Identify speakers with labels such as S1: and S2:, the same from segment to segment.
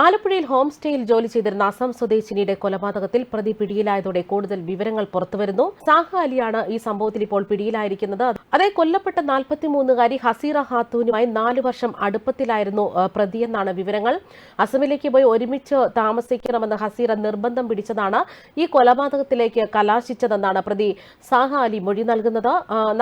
S1: ആലപ്പുഴയിൽ ഹോം സ്റ്റേയിൽ ജോലി ചെയ്തിരുന്ന അസം സ്വദേശിനിയുടെ കൊലപാതകത്തിൽ പ്രതി പിടിയിലായതോടെ കൂടുതൽ വിവരങ്ങൾ പുറത്തുവരുന്നു. സാഹ അലിയാണ് ഈ സംഭവത്തിൽ ഇപ്പോൾ പിടിയിലായിരിക്കുന്നത്. അതേ കൊല്ലപ്പെട്ട നാൽപ്പത്തിമൂന്നുകാരി ഹസീറ ഹാത്തൂനുമായി നാലു വർഷം അടുപ്പത്തിലായിരുന്നു പ്രതിയെന്നാണ് വിവരങ്ങൾ. അസമിലേക്ക് പോയി ഒരുമിച്ച് താമസിക്കണമെന്ന് ഹസീറ നിർബന്ധം പിടിച്ചതാണ് ഈ കൊലപാതകത്തിലേക്ക് കലാശിച്ചതെന്നാണ് പ്രതി സാഹ അലി മൊഴി നൽകുന്നത്.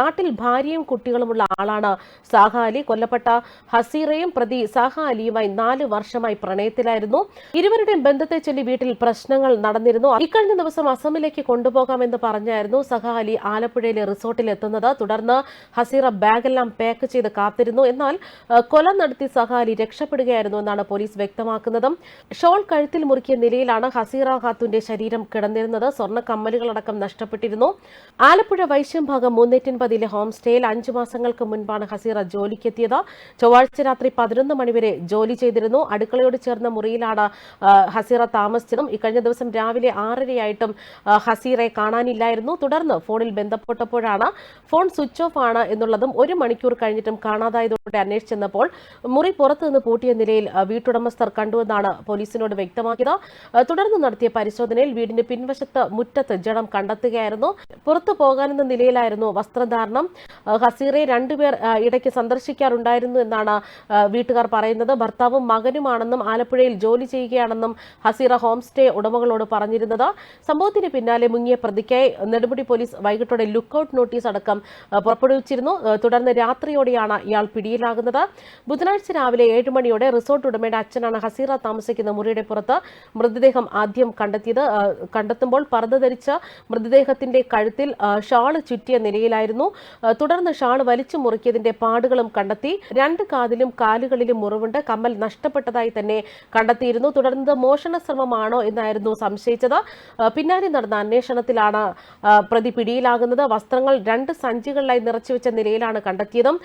S1: നാട്ടിൽ ഭാര്യയും കുട്ടികളുമുള്ള ആളാണ് സാഹ അലി. കൊല്ലപ്പെട്ട ഹസീറയും പ്രതി സാഹ അലിയുമായി നാല് വർഷമായി പ്രണയത്തിലായിരുന്നു ഇരുവരുടെയും ബന്ധത്തെ ചൊല്ലി വീട്ടിൽ പ്രശ്നങ്ങൾ നടന്നിരുന്നു. ഇക്കഴിഞ്ഞ ദിവസം അസമിലേക്ക് കൊണ്ടുപോകാമെന്ന് പറഞ്ഞായിരുന്നു സഹാലി ആലപ്പുഴയിലെ റിസോർട്ടിൽ എത്തുന്നത്. തുടർന്ന് ഹസീറ ബാഗെല്ലാം പാക്ക് ചെയ്ത് കാത്തിരുന്നു. എന്നാൽ കൊല നടത്തി സഹാലി രക്ഷപ്പെടുകയായിരുന്നു എന്നാണ് പോലീസ് വ്യക്തമാക്കുന്നത്. ഷോൾ കഴുത്തിൽ മുറുക്കിയ നിലയിലാണ് ഹസീറ ഖാത്തുന്റെ ശരീരം കിടന്നിരുന്നത്. സ്വർണ കമ്മലുകളടക്കം നഷ്ടപ്പെട്ടിരുന്നു. ആലപ്പുഴ വൈശ്യം ഭാഗം മുന്നേറ്റിൻപതിലെ ഹോം സ്റ്റേയിൽ അഞ്ചു മാസങ്ങൾക്ക് മുൻപാണ് ഹസീറ ജോലിക്കെത്തിയത്. ചൊവ്വാഴ്ച രാത്രി പതിനൊന്ന് മണിവരെ ജോലി ചെയ്തിരുന്നു. അടുക്കളയോട് ചേർന്ന മുറിയിലാണ് ഹസീറ താമസിച്ചതും. ഇക്കഴിഞ്ഞ ദിവസം രാവിലെ ആറരയായിട്ടും ഹസീറെ കാണാനില്ലായിരുന്നു. തുടർന്ന് ഫോണിൽ ബന്ധപ്പെട്ടപ്പോഴാണ് ഫോൺ സ്വിച്ച് ഓഫ് ആണ് എന്നുള്ളതും ഒരു മണിക്കൂർ കഴിഞ്ഞിട്ടും കാണാതായതോടെ അന്വേഷിച്ചെന്നപ്പോൾ മുറി പുറത്തുനിന്ന് പൂട്ടിയ നിലയിൽ വീട്ടുടമസ്ഥർ കണ്ടുവെന്നാണ് പോലീസിനോട് വ്യക്തമാക്കിയത്. തുടർന്ന് നടത്തിയ പരിശോധനയിൽ വീടിന്റെ പിൻവശത്ത് മുറ്റത്ത് ജഡം കണ്ടെത്തുകയായിരുന്നു. പുറത്തു പോകാനെന്ന നിലയിലായിരുന്നു വസ്ത്രധാരണം. ഹസീറെ രണ്ടുപേർ ഇടയ്ക്ക് സന്ദർശിക്കാറുണ്ടായിരുന്നു എന്നാണ് വീട്ടുകാർ പറയുന്നത്. ഭർത്താവും മകനുമാണെന്നും ആലപ്പുഴയിൽ ജോലി ചെയ്യുകയാണെന്നും ഹസീറ ഹോം സ്റ്റേ ഉടമകളോട് പറഞ്ഞിരുന്നത്. സംഭവത്തിന് പിന്നാലെ മുങ്ങിയ പ്രതിക്കായി നെടുമുടി പോലീസ് വൈകിട്ടോടെ ലുക്കൌട്ട് നോട്ടീസ് അടക്കം പുറപ്പെടുവിച്ചിരുന്നു. തുടർന്ന് രാത്രിയോടെയാണ് ഇയാൾ പിടിയിലാകുന്നത്. ബുധനാഴ്ച രാവിലെ ഏഴ് മണിയോടെ റിസോർട്ട് ഉടമയുടെ അച്ഛനാണ് ഹസീറ താമസിക്കുന്ന മുറിയുടെ പുറത്ത് മൃതദേഹം ആദ്യം കണ്ടെത്തിയത്. കണ്ടെത്തുമ്പോൾ പറന്ന് ധരിച്ച മൃതദേഹത്തിന്റെ കഴുത്തിൽ ഷാൾ ചുറ്റിയ നിലയിലായിരുന്നു. തുടർന്ന് ഷാൾ വലിച്ചു മുറുക്കിയതിന്റെ പാടുകളും കണ്ടെത്തി. രണ്ട് കാതിലും കാലുകളിലും മുറിവുണ്ട്. കമ്മൽ നഷ്ടപ്പെട്ടതായി തന്നെ കണ്ടെത്തിയിരുന്നു. തുടർന്ന് മോഷണ ശ്രമമാണോ എന്നായിരുന്നു സംശയിച്ചത്. പിന്നാലെ നടന്ന അന്വേഷണത്തിലാണ് പ്രതി പിടിയിലാകുന്നത്. വസ്ത്രങ്ങൾ രണ്ട് സഞ്ചികളിലായി നിറച്ചു വെച്ച നിലയിലാണ് കണ്ടെത്തിയതും.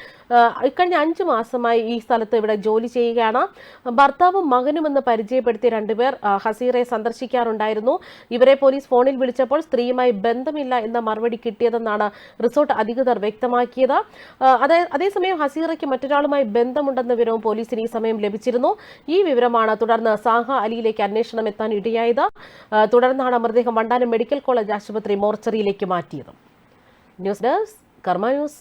S1: ഇക്കഴിഞ്ഞ അഞ്ചു മാസമായി ഈ സ്ഥലത്ത് ഇവിടെ ജോലി ചെയ്യുകയാണ്. ഭർത്താവും മകനുമെന്ന് പരിചയപ്പെടുത്തിയ രണ്ടുപേർ ഹസീറെ സന്ദർശിക്കാറുണ്ടായിരുന്നു. ഇവരെ പോലീസ് ഫോണിൽ വിളിച്ചപ്പോൾ സ്ത്രീയുമായി ബന്ധമില്ല എന്ന മറുപടി കിട്ടിയതെന്നാണ് റിസോർട്ട് അധികൃതർ വ്യക്തമാക്കിയത്. അതേ അതേസമയം ഹസീറയ്ക്ക് മറ്റൊരാളുമായി ബന്ധമുണ്ടെന്ന വിവരവും പോലീസിന് ഈ സമയം ലഭിച്ചിരുന്നു. ഈ വിവരമാണ് തുടർന്ന് സാഹ അലിയിലേക്ക് അന്വേഷണം എത്താൻ ഇടയായത് തുടർന്നാണ് മൃതദേഹം വണ്ടാനം മെഡിക്കൽ കോളേജ് ആശുപത്രി മോർച്ചറിയിലേക്ക് മാറ്റിയത്. News desk Karma news.